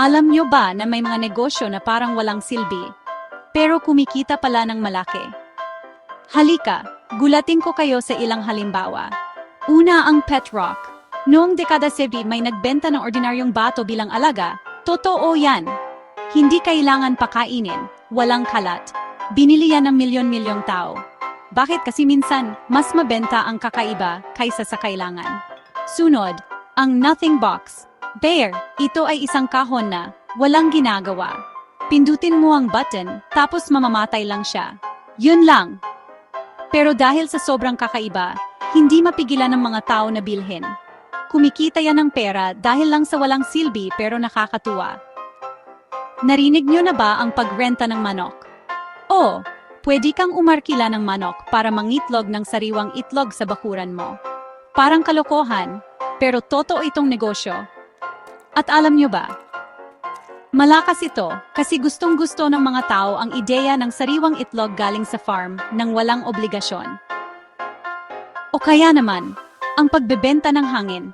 Alam nyo ba na may mga negosyo na parang walang silbi, pero kumikita pala ng malaki? Halika, gulatin ko kayo sa ilang halimbawa. Una ang pet rock. Noong dekada 70 may nagbenta ng ordinaryong bato bilang alaga. Totoo yan. Hindi kailangan pakainin, walang kalat. Binili yan ng milyon-milyong tao. Bakit kasi minsan, mas mabenta ang kakaiba kaysa sa kailangan. Sunod, ang nothing box. Bear, ito ay isang kahon na walang ginagawa. Pindutin mo ang button, tapos mamamatay lang siya. Yun lang. Pero dahil sa sobrang kakaiba, hindi mapigilan ng mga tao na bilhin. Kumikita yan ng pera dahil lang sa walang silbi pero nakakatuwa. Narinig nyo na ba ang pagrenta ng manok? Oo, pwede kang umarkila ng manok para mangitlog ng sariwang itlog sa bakuran mo. Parang kalokohan, pero totoo itong negosyo. At alam nyo ba? Malakas ito kasi gustong gusto ng mga tao ang ideya ng sariwang itlog galing sa farm nang walang obligasyon. O kaya naman, ang pagbebenta ng hangin.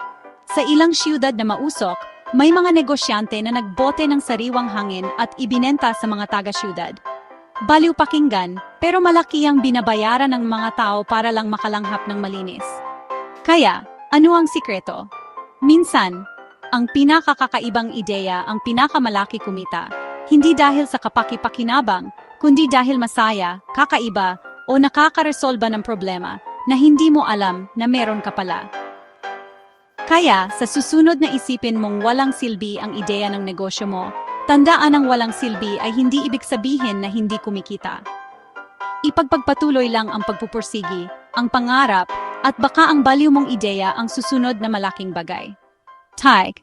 Sa ilang siyudad na mausok, may mga negosyante na nagbote ng sariwang hangin at ibinenta sa mga taga-siyudad. Baliw pakinggan, pero malaki ang binabayaran ng mga tao para lang makalanghap ng malinis. Kaya, ano ang sikreto? Minsan, ang pinakakakaibang ideya ang pinakamalaki kumita. Hindi dahil sa kapakipakinabang, kundi dahil masaya, kakaiba, o nakakaresolba ng problema na hindi mo alam na meron ka pala. Kaya, sa susunod na isipin mong walang silbi ang ideya ng negosyo mo, tandaan ang walang silbi ay hindi ibig sabihin na hindi kumikita. Ipagpagpatuloy lang ang pagpupursigi, ang pangarap, at baka ang baliw mong ideya ang susunod na malaking bagay. Tig